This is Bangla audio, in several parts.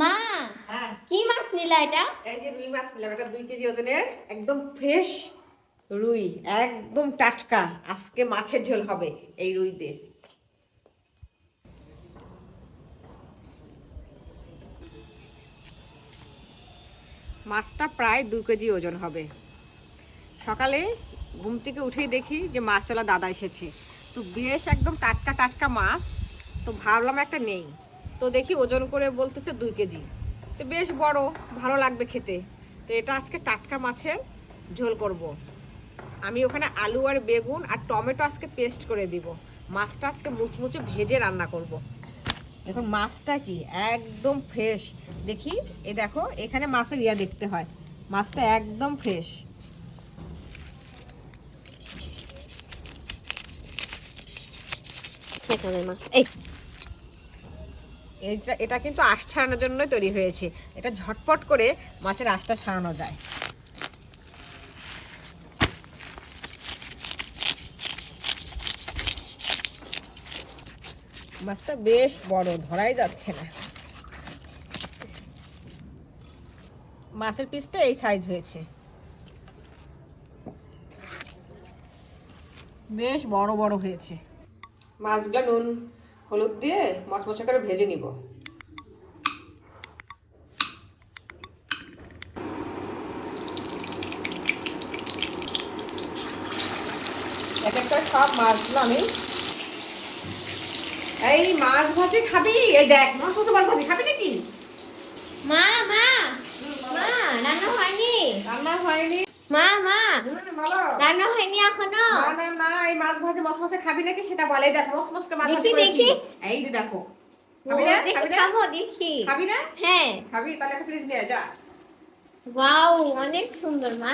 মা হ্যাঁ। কি মাছ নিলা এটা? এই যে রুই মাছ নিলাম এটা দুই কেজি ওজনের একদম ফ্রেশ রুই একদম টাটকা। আজকে মাছের ঝোল হবে এই রুই দিয়ে। মাছটা প্রায় দু কেজি ওজন হবে। সকালে ঘুম থেকে উঠেই দেখি যে মাছওয়ালা দাদা এসেছে। তো বেশ একদম টাটকা টাটকা মাছ তো ভাবলাম একটা নেই। তো দেখি ওজন করে বলতেছে দুই কেজি। তো বেশ বড়, ভালো লাগবে খেতে। তো এটা আজকে টাটকা মাছের ঝোল করব। আমি ওখানে আলু আর বেগুন আর টমেটো আজকে পেস্ট করে দিব। মাছটা আজকে মুচমুচে ভেজে রান্না করব। দেখুন মাছটা কি একদম ফ্রেশ দেখি, এ দেখো, এখানে মাছের ইয়া দেখতে হয়। মাছটা একদম ফ্রেশ মাছ এই। এটা কিন্তু আঁশ ছাড়ানোর জন্যই তৈরি হয়েছে। এটা ঝটপট করে মাছের আঁশটা ছাড়ানো যায়। মাছটা বেশ বড়, ধরাই যাচ্ছে না। মাছের পিসটা এই সাইজ হয়েছে। বেশ বড় বড় হয়েছে। মাছগুলো নুন হলুদ দিয়ে মশমশা করে ভেজে নিব। এক একটা সব মাছগুলো আমি এই মাছ ভাজি খাবি? এই দেখ মাছ মাছ মাছ ভাজি খাবি নাকি? মা মা মা রান্না হয়নি। রান্না হয়নি। মা মা বলো রান্না হয়নি এখনও। না না না এই মাছ ভাজি মশ খাবি নাকি সেটা বলে দেখ মশ মাছ ভাজি দেখি, করেছি। এই যে দেখো। খাবি না? খাবি না? খাব দেখি। খাবি না? হ্যাঁ। খাবি তাহলে একটা ফ্রিজ নিয়ে যা। ওয়াও অনেক সুন্দর মা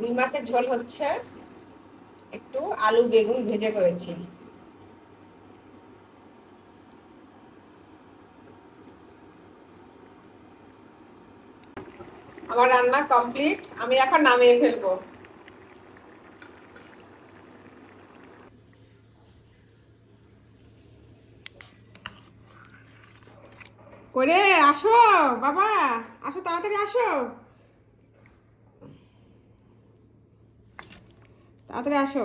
রুই মাছের ঝোল হচ্ছে একটু আলু বেগুন ভেজে করেছি। আমার রান্না কমপ্লিট, আমি এখন নামিয়ে ফেলব। করে আসো, বাবা। আসো, তাড়াতাড়ি আসো। তাড়াতাড়ি আসো।